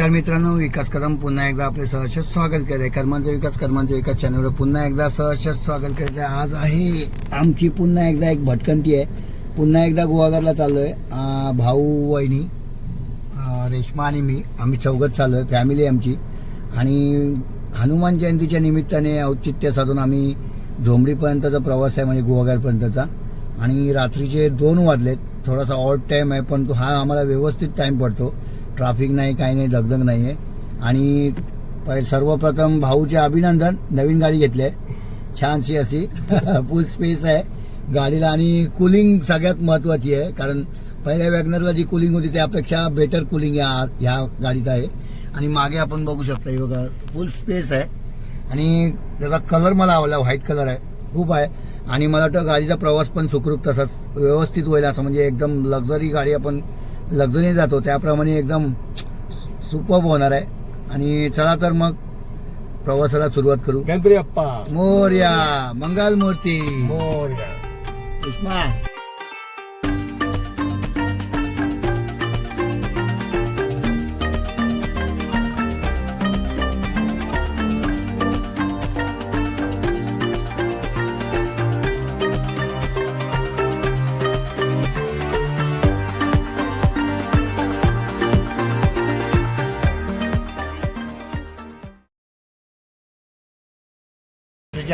नमस्कार मित्रांनो विकास कदम पुन्हा एकदा आपले सहर्ष स्वागत करत. आहे कर्मांचा विकास कर्मांचा विकास चॅनलवर पुन्हा एकदा सहर्ष स्वागत करत. आहे आज आहे आमची पुन्हा एकदा एक भटकंती आहे. पुन्हा एकदा गुहागरला चाललो आहे भाऊ वहिनी रेश्मा आणि मी आम्ही चौघत चाललो आहे फॅमिली आमची. आणि हनुमान जयंतीच्या निमित्ताने औचित्य साधून आम्ही झोंबडीपर्यंतचा प्रवास आहे म्हणजे गुहागरपर्यंतचा. आणि रात्रीचे दोन वाजलेत. थोडासा ऑड टाईम आहे पण तो हा आम्हाला व्यवस्थित टाईम पडतो. ट्राफिक नाही काही नाही दगदग नाही आहे आणि पहि- सर्वप्रथम भाऊचे अभिनंदन. नवीन गाडी घेतली आहे. छानशी अशी. फुल स्पेस आहे. गाडीला आणि कुलिंग सगळ्यात महत्त्वाची आहे. कारण पहिल्या वॅगनरला जी कुलिंग होती त्यापेक्षा बेटर कुलिंग या ह्या गाडीत आहे. आणि मागे आपण बघू शकता बघा फुल स्पेस आहे. आणि त्याचा कलर मला आवडला. व्हाईट कलर आहे. खूप आहे. आणि मला वाटतं गाडीचा प्रवास पण सुखरूप तसाच व्यवस्थित होईल असं म्हणजे एकदम लक्झरी गाडी आपण लक्झरी जातो. त्याप्रमाणे एकदम सुपर होणार आहे. आणि चला तर मग प्रवासाला सुरुवात करू. गणपती बाप्पा. मोर्या मंगल मूर्ती मोरया. उष्मा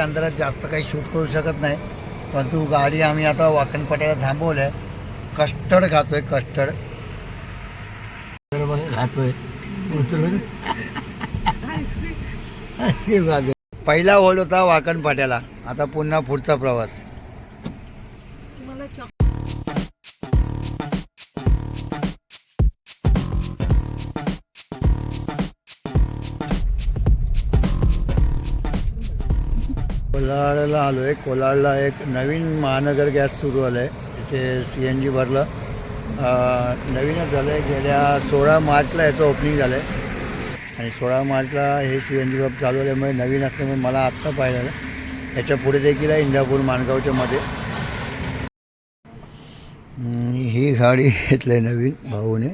अंतरात जास्त काही शूट करू शकत नाही. परंतु गाडी आम्ही आता वाकणपट्याला आहे. कस्टर्ड खातोय कस्टर्ड. खातोय. उतरून पहिला होल होता वाकणपाट्याला. आता पुन्हा पुढचा प्रवास. कोलाडला आलो आहे कोलाडला एक नवीन महानगर गॅस सुरू आलं आहे तिथे सी एन जी भरलं नवीनच झालं आहे गेल्या सोळा मार्चला याचं ओपनिंग झालं आहे आणि सोळा मार्चला हे सी एन जी बब चालू आल्यामुळे नवीन असल्यामुळे मला आत्ता पाहिलं याच्यापुढे देखील आहे इंदापूर माणगावच्या मध्ये. ही गाडी घेतली आहे नवीन भाऊने.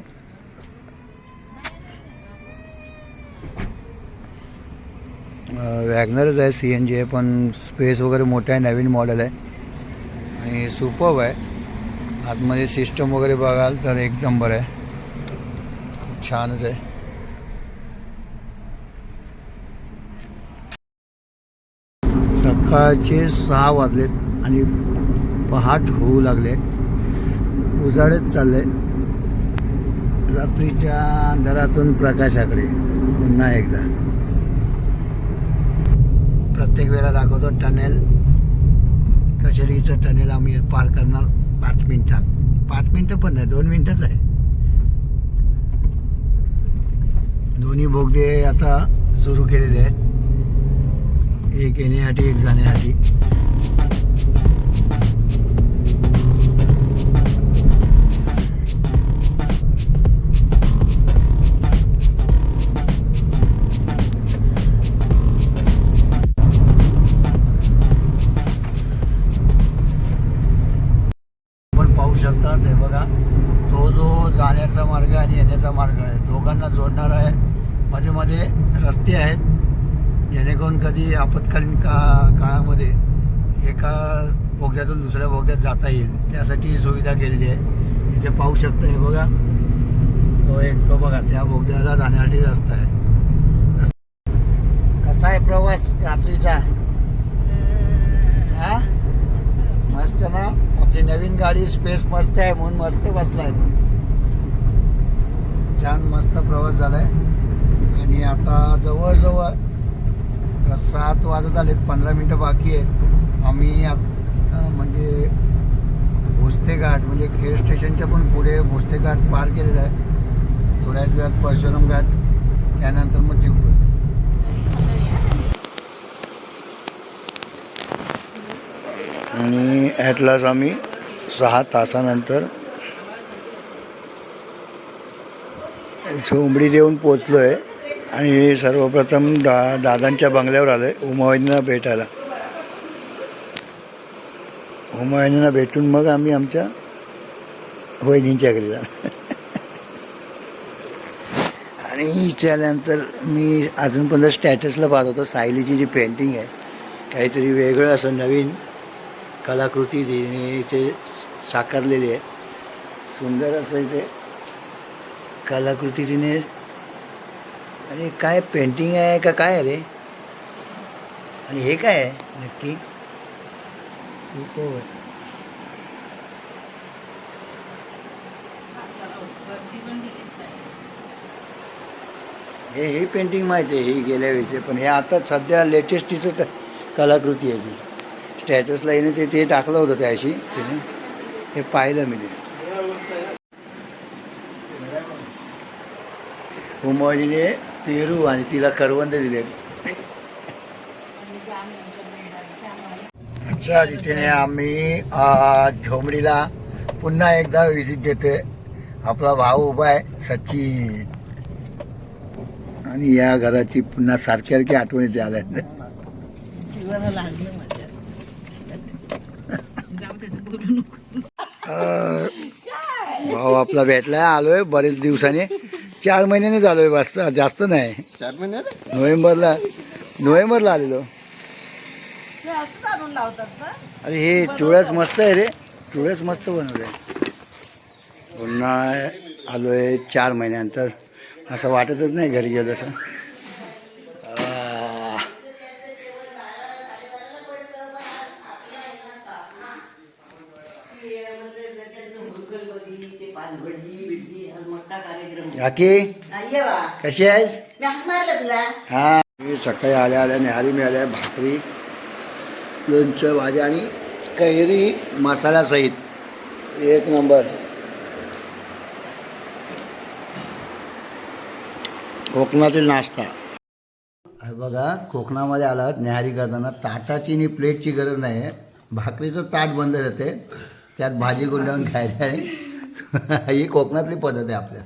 वॅगनरच आहे सी एन जी आहे पण स्पेस वगैरे मोठं आहे नवीन मॉडेल आहे. आणि सुपर्ब आहे. आतमध्ये सिस्टम वगैरे बघाल तर एक नंबर आहे. खूप छानच आहे. सकाळचे सहा वाजलेत आणि पहाट होऊ लागले. उजाडत चालले रात्रीच्या अंधारातून प्रकाशाकडे. पुन्हा एकदा. प्रत्येक वेळेला दाखवतो टनेल कचेरीचं टनेल आम्ही पार करणार पाच मिनिटात. पाच मिनटं पण नाही दोन मिनटंच आहे. दोन्ही बोगदे आता सुरू केलेले आहेत. एक येण्यासाठी एक जाण्यासाठी. शकता हे बघा. तो एक तो बघा त्या बोगद्याला जाण्यासाठी रस्ता आहे. कसा आहे प्रवास रात्रीचा? हा? मस्त ना? आपली नवीन गाडी स्पेस मस्त आहे म्हणून मस्त बसलाय. छान मस्त प्रवास झालाय. आणि आता जवळजवळ सात वाजत आले पंधरा मिनटं बाकी आहेत. आम्ही म्हणजे भोसते घाट म्हणजे खेळ स्टेशनच्या पण पुढे भोसते घाट पार केलेला आहे. थोड्याच वेळात परशुराम घाट त्यानंतर मग चिपळूण. आणि ॲटलास आम्ही सहा तासानंतर झोंबडी देऊन पोचलो आहे आणि सर्वप्रथम दा दादांच्या बंगल्यावर आलो आहे उमावणींना भेटायला. हुमायूंना भेटून मग आम्ही आमच्या वहिनींच्या घरी जाणार. आणि आणि इथे आल्यानंतर मी अजूनपर्यंत स्टॅटसला पाहत होतो सायलीची जी पेंटिंग आहे काहीतरी वेगळं असं नवीन कलाकृती तिने इथे साकारलेली आहे. सुंदर असं इथे कलाकृती तिने आणि काय पेंटिंग आहे का काय रे? आणि हे काय आहे? नक्की? सुपर आहे हे ही पेंटिंग माहिती आहे ही गेल्या वेळीचे पण हे आता सध्या लेटेस्ट तिचं कलाकृती आहे ती. स्टॅटसला येणे ते ते टाकलं होतं त्याशी. तिने हे पाहिलं मी ते उमळीने पेरू आणि तिला करवंद दिले. अच्छा तिथे आम्ही झोमडीला पुन्हा एकदा विजिट देतोय. आपला भाऊ उभा आहे सचिन. आणि या घराची पुन्हा सारखी सारखी आठवण आल्या भाऊ आपला भेटलाय आलोय बरेच दिवसाने. चार महिन्याने बस जास्त नाही. चार महिन्यात नोव्हेंबरला नोव्हेंबरला आलेलो. लावतात ना? अरे हे चुळस मस्त आहे रे. चुळस मस्त बनवलंय. पुन्हा आलोय चार महिन्यानंतर. असं वाटतच नाही घरी गेलं असं. काकी कशी आहेस? मारलं तुला. हा मी सकाळी आल्या आल्या न्याहारी मिळाल्या भाकरी लोणचं भाजी आणि कैरी मसाल्यासहित एक नंबर. कोकणातील नाश्ता. अरे बघा कोकणामध्ये आलात न्याहारी करताना ताटाची आणि प्लेटची गरज नाही आहे भाकरीचं ताट बंद राहते त्यात भाजी गुंडावून खायला आहे. ही कोकणातली पद्धत आहे आपल्या.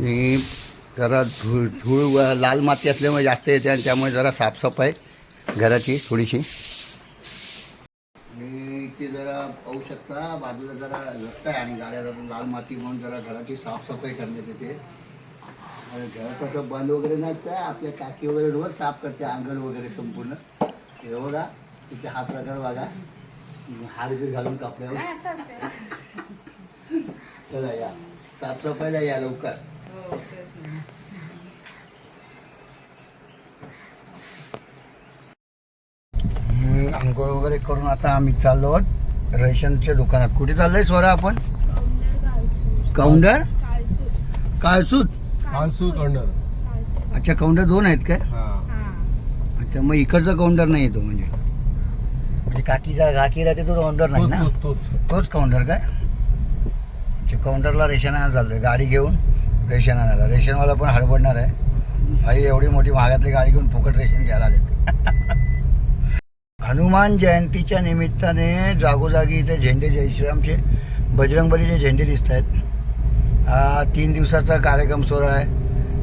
आणि जरा धूळ धूळ व लाल माती असल्यामुळे जास्त येते आणि त्यामुळे जरा साफसफाई घराची थोडीशी. आणि इथे जरा पाहू शकता बाजूला जरा रस्ता आहे आणि गाड्या जातात लाल माती म्हणून जरा घराची साफसफाई करण्यात येते. आणि घर कसं बंद वगैरे नसतं आपल्या टाकी वगैरे रोज साफ करते अंगण वगैरे संपूर्ण. हे बघा तिथे हा प्रकार बघा. हार घालून कापल्यावर. चला या. साफसफाईला या लवकर. आंघोळ वगैरे करून आता आम्ही चाललो आहोत. रेशनच्या दुकानात. कुठे चाललोय स्वरा आपण? कौंडर काळसूत. आंसू कर्नर अच्छा कौंडर दोन आहेत काय? हा. अच्छा मग इकडचा काउंटर नाही येतो म्हणजे? म्हणजे काकीचा काकी राहते तो काउंटर नाही ना? तोच काउंटर काय? काउंटरला रेशन चाललोय. गाडी घेऊन. रेशन आणायला. रेशनवाला पण हडबडणार आहे. भाई एवढी मोठी महागातली गाडी घेऊन फुकट रेशन घ्यायला आलेत. हनुमान जयंतीच्या निमित्ताने जागोजागी इथे झेंडे जय श्रीरामचे बजरंगबलीचे झेंडे दिसत आहेत हा तीन दिवसाचा कार्यक्रम सुरू आहे.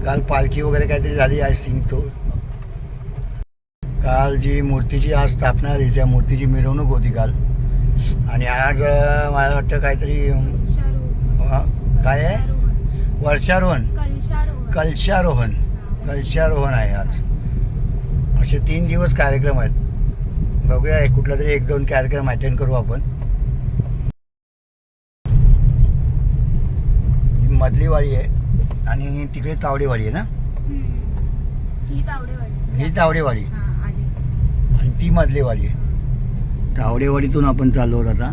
काल पालखी वगैरे काहीतरी झाली आय थिंक तो. काल जी मूर्तीची आज स्थापना झाली त्या मूर्तीची मिरवणूक होती काल. आणि आज मला वाटतं काहीतरी काय आहे? वर्षारोहण. कलशारोहण. कलशारोहण. आहे आज. असे तीन दिवस कार्यक्रम आहेत. बघूया कुठला तरी एक दोन कार्यक्रम अटेंड करू आपण. ही मधली वाडी आहे आणि तिकडे तावडेवाडी आहे ना? ही तावडेवाडी ही हा आणि ती मधली वाडी आहे. तावडेवाडीतून आपण चाललो आता.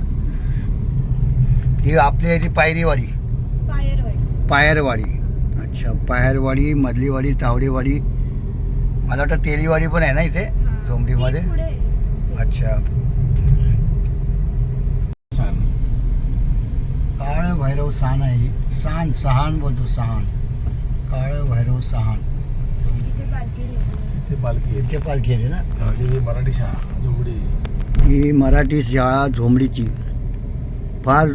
ही आपली आहे ती पायरीवाडी. पायरवाडी. अच्छा पायरवाडी मधलीवाडी तावडेवाडी. मला वाटतं तेलीवाडी पण आहे ना इथे हा. ही आहे. अच्छा. काळ भैरव सान आहे ही. सान सहान बोलतो सहान. काळ भैरव सहान. इथे पालखी इथे येते ना? आहे आणि मराठी शाळा झोपडी ही मराठी शाळा झोंबडीची. फार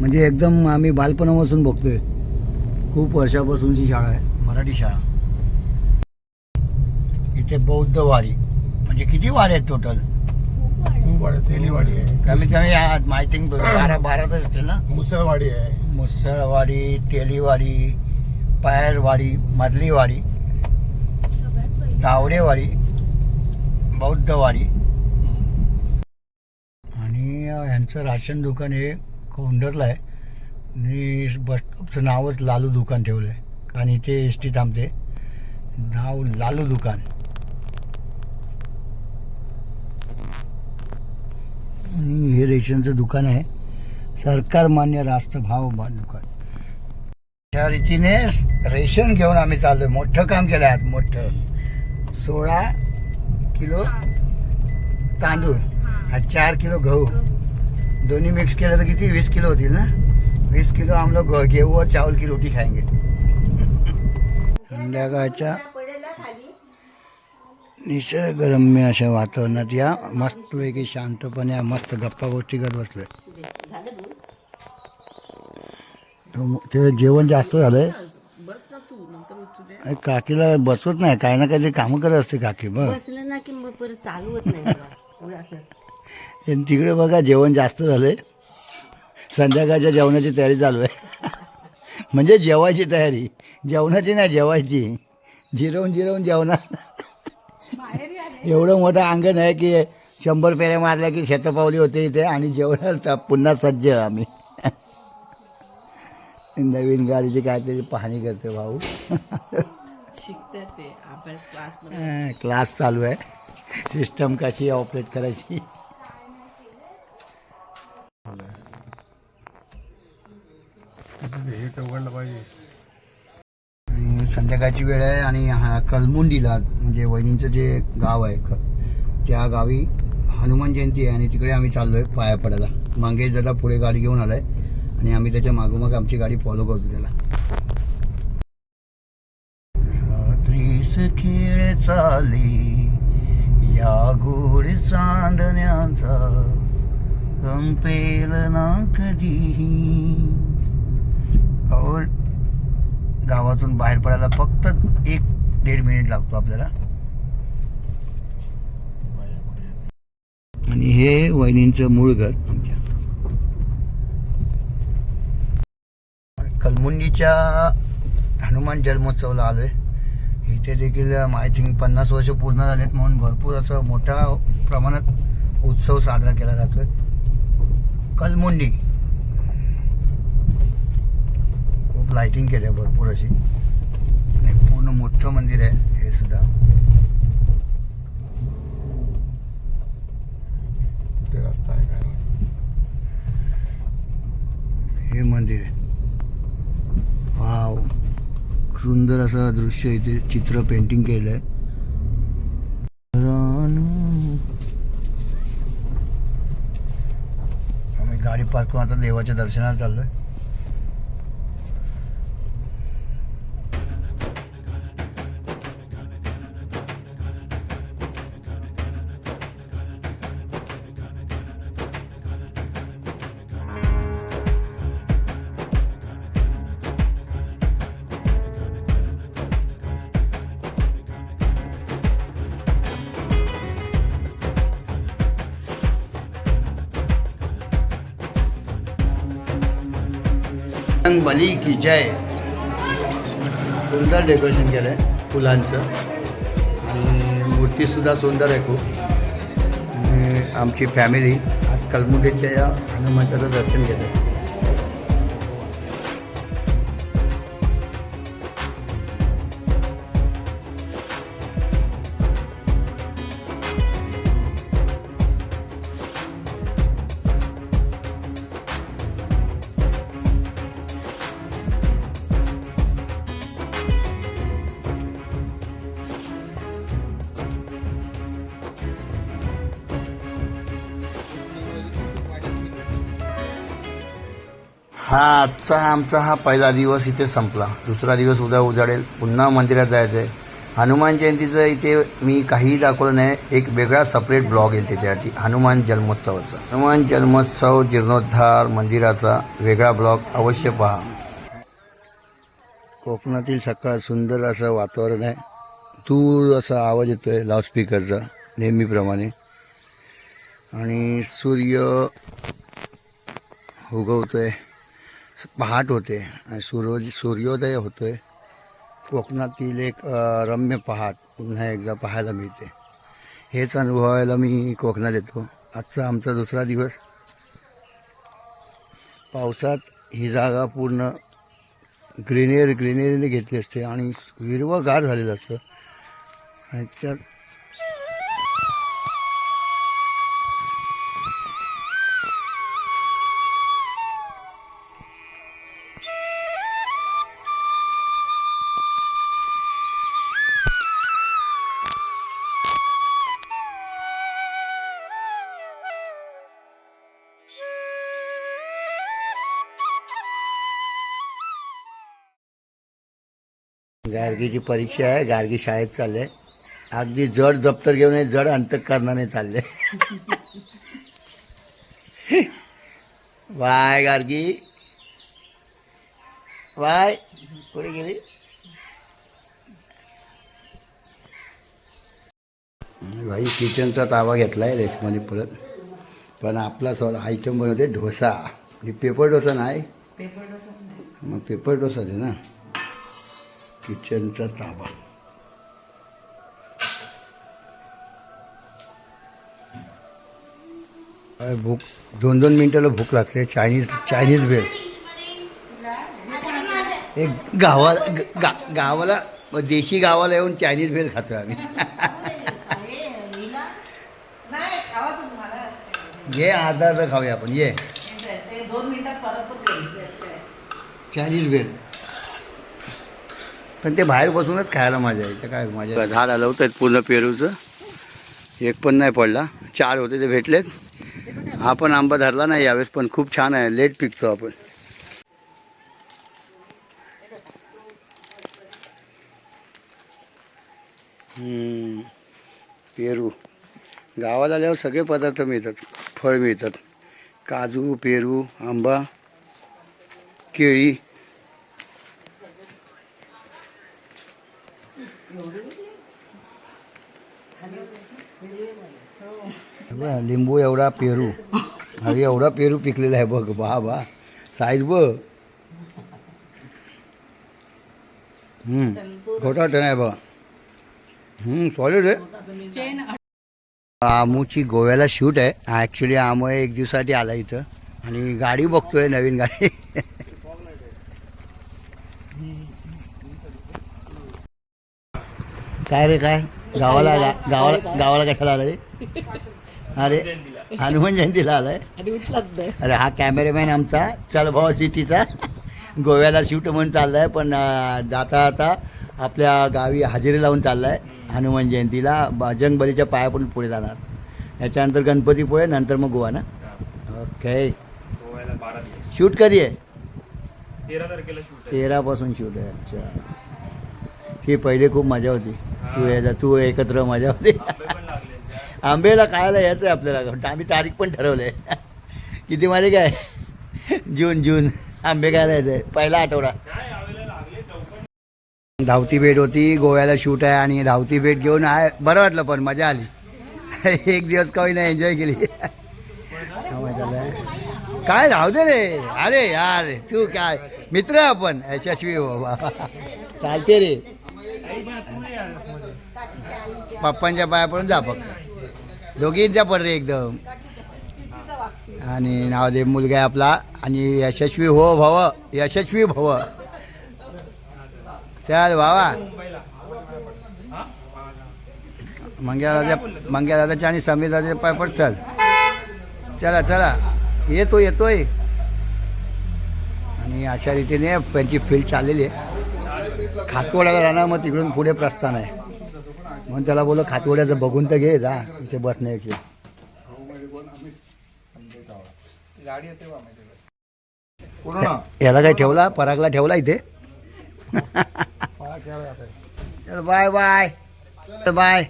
म्हणजे एकदम आम्ही बालपणापासून बघतोय. खूप वर्षापासूनची शाळा आहे मराठी शाळा. इथे बौद्ध वाडी म्हणजे किती वारी आहेत टोटल खूप वाडी तेलीवाडी आहे. कमीत कमी थिंक बारा बारातच असतील ना? मुसळवाडी आहे. मुसळवाडी तेलीवाडी पायरवाडी मधलीवाडी तावडेवाडी बौद्धवाडी आणि यांचं राशन दुकान हे कोंढरला आहे. आणि बस स्टॉपचं नावच लालू दुकान ठेवलं आहे आणि इथे एस टी थांबते. नाव लालू दुकान. आणि हे रेशनचं दुकान आहे. सरकार मान्य रास्त भाव दुकान. त्या रीतीने रेशन घेऊन आम्ही चाललोय. मोठं काम केलं आहे आज मोठं. सोळा किलो तांदूळ. हा. चार किलो गहू. दोन्ही मिक्स केलं तर किती? वीस किलो होतील ना? वीस किलो हम लोग गेहूं और चावल की रोटी खाएंगे संध्याकाळच्या निसर्गरम्य अशा वातावरणात या मस्तपैकी शांतपणे मस्त गप्पा गोष्टी करत बसलोय. तो- जेवण जास्त झालंय. बस काकीला बसवत नाही काही ना काहीतरी कामं करत असते काकी बघ तिकडे बघा जेवण जास्त झालंय. संध्याकाळच्या जेवणाची तयारी चालू आहे. म्हणजे जेवायची तयारी. जेवणाची नाही जेवायची. जिरवून जिरवून जेवणार. एवढं मोठं अंगण आहे की शंभर फेऱ्या मारल्या की शतपावली होते इथे आणि जेवणाला पुन्हा सज्ज आम्ही. नवीन गाडीची काहीतरी पाहणी करते भाऊ. शिकते ते. अभ्यास क्लास क्लास चालू आहे. सिस्टम कशी ऑपरेट करायची? हे चौघडलं पाहिजे. आणि संध्याकाळची वेळ आहे आणि हा कलमुंडीला म्हणजे वहिनींचं जे गाव आहे ख त्या गावी हनुमान जयंती आहे आणि तिकडे आम्ही चाललो आहे पाया पडायला. मांगेश दादा पुढे गाडी घेऊन आलाय आणि आम्ही त्याच्या मागोमाग आमची गाडी फॉलो करतो त्याला. रात्रीस खेळ चाली या गोड चांदण्याचा संपेल ना कधीही. और गावातून बाहेर पडायला फक्त एक दीड मिनिट लागतो आपल्याला. आणि हे वहिनींचं मूळ घर आमच्या. कलमुंडीच्या हनुमान जन्मोत्सवला आलोय. इथे देखील आय थिंक पन्नास वर्ष पूर्ण झालेत म्हणून भरपूर असं मोठ्या प्रमाणात उत्सव साजरा केला जातोय. कलमुंडी. लाईटिंग लाइटिंग केली आहे भरपूर अशी. आणि पूर्ण मोठं मंदिर आहे हे सुद्धा. ते रस्ता आहे काय? हे मंदिर आहे. वाव. सुंदर असं दृश्य इथे. चित्र पेंटिंग केलं आहे आम्ही गाडी पार्क करून आता देवाच्या दर्शनाला चाललोय. आहे बली की जय. सुंदर डेकोरेशन केलं आहे फुलांचं. आणि मूर्तीसुद्धा सुंदर आहे खूप. आणि आमची फॅमिली आज कलमुंडेच्या या हनुमंताचं दर्शन घेतं हा आजचा आमचा हा पहिला दिवस इथे संपला. दुसरा दिवस उद्या उजाडेल. पुन्हा मंदिरात जायचं आहे हनुमान जयंतीचं इथे मी काहीही दाखवलं नाही. एक वेगळा सपरेट ब्लॉग येईल त्याच्यासाठी. हनुमान जन्मोत्सवाचा. हनुमान जन्मोत्सव जीर्णोद्धार मंदिराचा वेगळा ब्लॉग अवश्य पहा. कोकणातील सकाळ सुंदर असं वातावरण आहे. दूर असा आवाज येतो आहे लाऊडस्पीकरचा नेहमीप्रमाणे. आणि सूर्य उगवतो आहे पहाट होते. आणि सूर्य सूर्योदय होतो आहे कोकणातील एक रम्य पहाट पुन्हा एकदा पाहायला मिळते. हेच अनुभवायला मी कोकणात येतो. आजचा आमचा दुसरा दिवस. पावसात ही जागा पूर्ण ग्रीनरी ग्रीनेरीने घेतली असते आणि हिरवंगार झालेलं असतं. आणि त्यात गार्गीची परीक्षा आहे गार्गी शाळेत चालले. अगदी जड दप्तर घेऊन हे जड अंतकरणाने चालले. बाय गार्गी. बाय कुठे गेली? भाई किचनचा तावा घेतलाय रेशमाने परत. पण आपला स्वतः आयटम बनवते डोसा. पेपर डोसा नाही? मग पेपर डोसा दे ना? किचनचा ताबा. भूक? दोन दोन मिनिटाला भूक लागते. चायनीज चायनीज भेळ एक गावाला ग- गावाला देशी गावाला येऊन चायनीज भेळ खातोय आम्ही. ये अर्धा खाऊया आपण ये. चायनीज भेळ पण ते बाहेर बसूनच खायला मजा येते काय मजा झाड आलं होतं पूर्ण पेरूचं. एक पण नाही पडला. चार होते ते भेटलेच. हा पण आंबा धरला नाही यावेळेस पण खूप छान आहे. लेट पिकतो आपण. पेरू. गावाला आल्यावर सगळे पदार्थ मिळतात. फळ मिळतात. काजू पेरू आंबा केळी. लिंबू एवढा पेरू. अरे एवढा पेरू पिकलेला आहे बघ बा बा. साईज बघ. हम्म, खोटा वाटत नाही बघ. सॉलिड आहे. आमूची गोव्याला शूट आहे. ॲक्च्युली आमू एक दिवसासाठी आला इथं. आणि गाडी बघतोय नवीन गाडी. काय रे काय? गावाला गावाला गावाला कशाला आला रे अरे हनुमान जयंतीला आलाय? आणि उठलाच नाही. अरे हा कॅमेरामॅन आमचा. चल भाऊ सिटीचा. गोव्याला शूट म्हणून चाललाय पण जाता जाता आपल्या गावी हजेरी लावून चाललाय हनुमान जयंतीला. बजरंगबलीच्या पाया पडून पुढे जाणार. याच्यानंतर गणपतीपुळे नंतर मग गोवा ना? ओके शूट कधी आहे? तेरा तारखेला शूट तेरापासून शूट आहे. अच्छा. ही पहिले खूप मजा होती. तू याचा तू एकत्र मजा होती आंबेला खायला यायचं आहे आपल्याला. आम्ही तारीख पण ठरवले किती माझे काय जून जून. आंबे खायला यायचं आहे पहिला आठवडा. धावती भेट होती गोव्याला शूट आहे आणि धावती भेट घेऊन आहे. बरं वाटलं पण मजा आली. एक दिवस काही नाही एन्जॉय केली. काय धावते दे रे. अरे यार तू काय? मित्र आपण. यशस्वी हो, बाबा. चालते रे. पप्पांच्या पाया पडून जा फक्त. दोघींच्या पड रे एकदम. आणि नाव दे मुलगा आहे आपला. आणि यशस्वी हो भव यशस्वी भव. चल भावा. मंग्या दादा मंग्या दादाच्या आणि समीर दादाच्या पाय पड चल. चला चला. येतो येतोय. आणि अशा रीतीने त्यांची फील्ड चाललेली आहे. खातवड्याला जाणार मग तिकडून पुढे प्रस्थान आहे. म्हणून त्याला बोललो खातवड्याचं बघून तर घे जा इथे बसण्याची याला काय ठेवला? परागला ठेवला इथे? चल बाय बाय. बाय.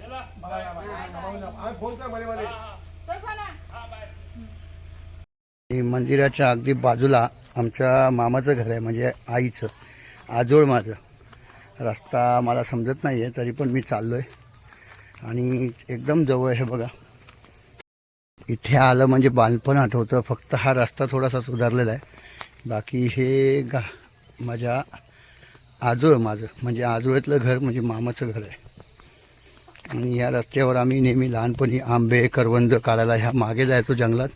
मंदिराच्या अगदी बाजूला आमच्या मामाचं घर आहे म्हणजे आईचं आजोळ माझं. रस्ता मला समजत नाही आहे तरी पण मी चाललो आहे आणि एकदम जवळ आहे बघा. इथे आलं म्हणजे बालपण आठवतं फक्त हा रस्ता थोडासा सुधारलेला आहे. बाकी हे गा माझ्या आजोळ माझं म्हणजे आजोळ्यातलं घर म्हणजे मामाचं घर आहे. आणि या रस्त्यावर आम्ही नेहमी लहानपणी आंबे करवंद काढायला ह्या मागे जायचो जंगलात.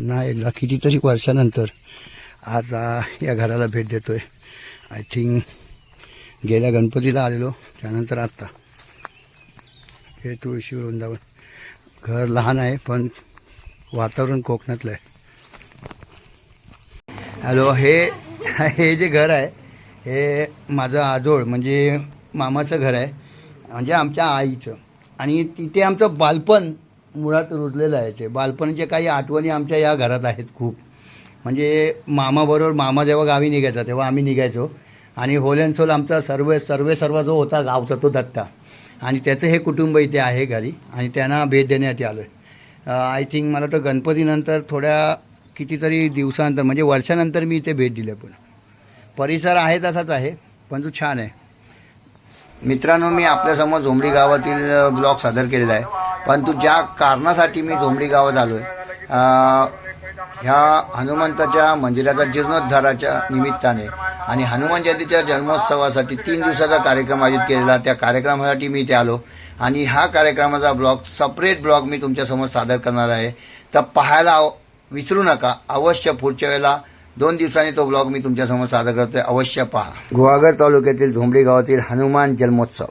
नाही एकदा कितीतरी वर्षानंतर आज या घराला भेट देतोय. आय थिंक गेल्या गणपतीला आलेलो त्यानंतर आत्ता. हे तुळशी वृंदावन. घर लहान आहे पण वातावरण कोकणातलं आहे. हॅलो हे हे जे घर आहे हे माझं आजोळ म्हणजे मामाचं घर आहे म्हणजे आमच्या आईचं. आणि तिथे आमचं बालपण मुळात रुजलेलं आहे ते. बालपणीच्या काही आठवणी आमच्या या घरात आहेत खूप. म्हणजे मामाबरोबर मामा जेव्हा गावी निघायचा तेव्हा आम्ही निघायचो. आणि होलेनसोल आमचा सर्व सर्वे सर्व जो होता गावचा तो दत्ता आणि त्याचं हे कुटुंब इथे आहे घरी आणि त्यांना भेट देण्यासाठी आलो आहे आय थिंक मला वाटतं गणपतीनंतर थोड्या कितीतरी दिवसानंतर म्हणजे वर्षानंतर मी इथे भेट दिली पण परिसर आहे तसाच आहे पण तो छान आहे. मित्रांनो मी आपल्यासमोर झोंबडी गावातील ब्लॉग सादर केलेला आहे. परंतु ज्या कारणासाठी मी झोंबडी गावात आलो आहे ह्या हनुमंताच्या मंदिराचा जीर्णोद्धाराच्या निमित्ताने आणि हनुमान जयंतीच्या जन्मोत्सवासाठी तीन दिवसाचा कार्यक्रम आयोजित केलेला. त्या कार्यक्रमासाठी मी इथे आलो. आणि हा कार्यक्रमाचा ब्लॉग सपरेट ब्लॉग मी तुमच्यासमोर सादर करणार आहे. तर पाहायला विसरू नका. अवश्य पुढच्या वेळेला दोन दिवसांनी तो ब्लॉग मी तुमच्यासमोर सादर करतोय. अवश्य पहा. गुहागर तालुक्यातील झोंबडी गावातील हनुमान जन्मोत्सव.